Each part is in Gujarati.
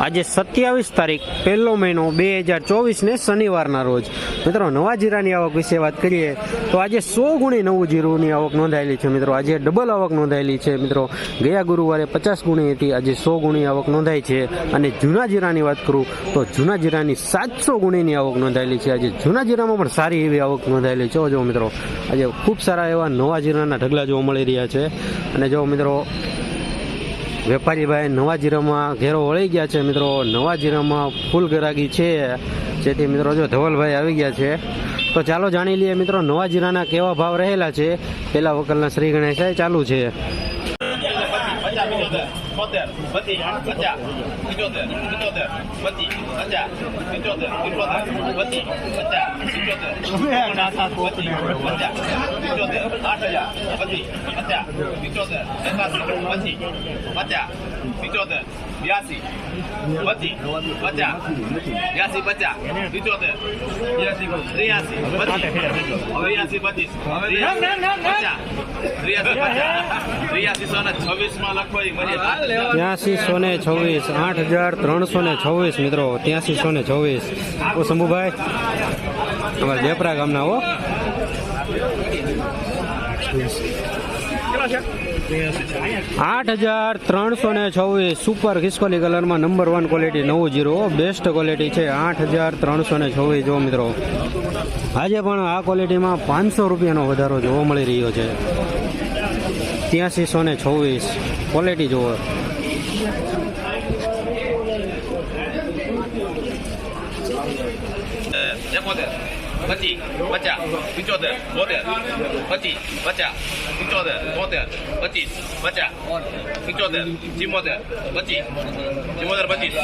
આજે સત્યાવીસ તારીખ, પહેલો મહિનો બે હજાર ચોવીસને શનિવારના રોજ. મિત્રો, નવા જીરાની આવક વિશે વાત કરીએ, તો આજે સો ગુણી નવું જીરુની આવક નોંધાયેલી છે. મિત્રો, આજે ડબલ આવક નોંધાયેલી છે. મિત્રો, ગયા ગુરુવારે પચાસ ગુણી હતી, આજે સો ગુણી આવક નોંધાઈ છે. અને જૂના જીરાની વાત કરું, તો જૂના જીરાની સાતસો ગુણીની આવક નોંધાયેલી છે. આજે જૂના જીરામાં પણ સારી એવી આવક નોંધાયેલી છે. જો મિત્રો, આજે ખૂબ સારા એવા નવા જીરાના ઢગલા જોવા મળી રહ્યા છે. અને જો મિત્રો વેપારીભાઈ નવા જીરામાં ઘેરો વળી ગયા છે મિત્રો નવા જીરામાં ફૂલ ગરાગી છે જેથી મિત્રો જો ધવલભાઈ આવી ગયા છે તો ચાલો જાણી લઈએ મિત્રો નવા જીરાના કેવા ભાવ રહેલા છે પેલા વકલના શ્રી ગણેશાય ચાલુ છે પચાસ પચીસ પચાસ પંચોતેર પંચોતેર પચીસ પચાસ પંચોતેર પંચોતેર પચીસ પચાસ પંચોતેર પચાસ પંચોતેર આઠ હજાર પચીસ પંચોતેર એકાસી પચાસ પંચોતેર બ્યાસી પચીસ પચાસ બ્યાસી પચાસ પંચોતેર ત્રિયાસી પચીસ ત્રિયાસી પચીસ પચાસ ત્રિયાસી સો ને છવ્વીસ. આઠ હજાર ત્રણસો ને છવ્વીસ મિત્રો, ત્યાંસી સો ને છવ્વીસ. ઓ શંભુભાઈ, અમારા જેપરા ગામના હો. આઠ હજાર ત્રણસો ને છવ્વીસ સુપર ખિસકોલી કલરમાં નંબર વન ક્વોલિટી નવું જીરો બેસ્ટ ક્વોલિટી છે આઠ હજાર ત્રણસો ને છવ્વીસ જો મિત્રો. આજે પણ આ ક્વોલિટીમાં પાંચસો રૂપિયાનો વધારો જોવા મળી રહ્યો છે. ત્યાંસીસો ને છવ્વીસ ક્વોલિટી જુઓ. એકોતેર પચીસ પચાસ, પંચોતેર, બોતેર, પચીસ, પચાસ, પંચોતેર તોતેર પચીસ, પચાસ, પંચોતેર ચિમોતેર પચીસ ચિમોતેર પચીસ.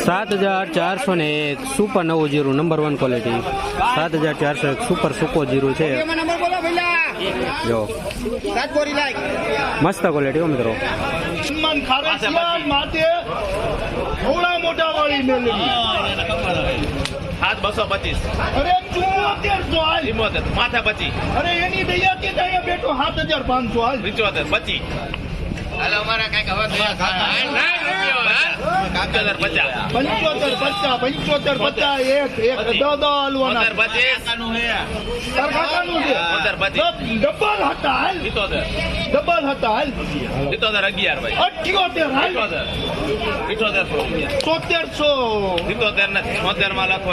સાત હજાર ચારસો ને એક સુપર નવું જીરું નંબર વન ક્વોલિટી સાત હજાર ચારસો એક સુપર સુકો જીરું છે. જો. મસ્ત ક્વોલિટી હો મિત્રો. સન્માન ખારેસિયા માટે થોડા મોટા વાળી મેળવી સાત બસો પચીસ. અરે ચુમ્મોતેર સો હાલ. ચુમ્મોતેર માથા પચી અરે એની દયાથી કે બેઠો સાત હજાર પાંચસો હાલ. પિચોતેર પંચોતેર પચાસ. પંચોતેર પચાસ પંચોતેર પચાસ એક એક હાલવાના ડબલ હતા હાલ. ડબલ હતા હાલ. પિત્તોતેર અગિયાર ભાઈ. અઠ્યોતેર હાલ. પિત્તોતેર. પિત્તોતેર તોતેરસો પિત્તોતેર ને છોતેરમાં લખો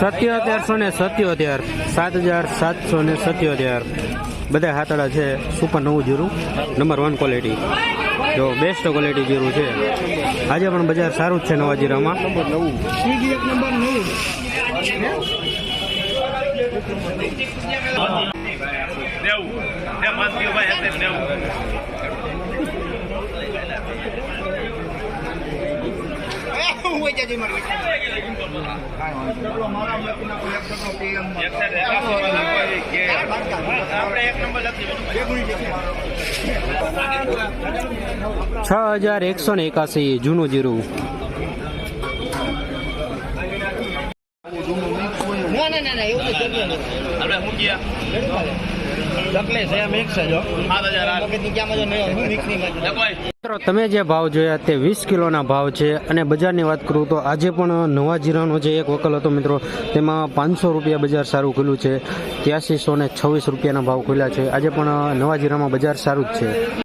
સત્યોતેરસો ને સત્યોતેર સાત હજાર સાતસો ને સત્યોતેર. બધા હાથડા છે સુપર નવું જીરું નંબર વન ક્વોલિટી જો બેસ્ટ ક્વોલિટી જીરું છે. આજે પણ બજાર સારું જ છે નવા જીરામાં. નંબર નવું. નેવું ને માનતીઓ ભાઈ એટલે નેવું. છ. હજાર એકસો ને એકાસી જૂનું જીરું. આપણે મૂકીએ. લખો મિત્રો તમે જે ભાવ જોયા તે વીસ કિલોના ભાવ છે અને બજારની વાત કરું તો આજે પણ નવા જીરાનો જે એક વકલ હતો મિત્રો તેમાં પાંચસો રૂપિયા બજાર સારું ખુલ્યું છે ત્યાંસીસો ને છવ્વીસ રૂપિયાના ભાવ ખુલ્યા છે. આજે પણ નવા જીરામાં બજાર સારું જ છે.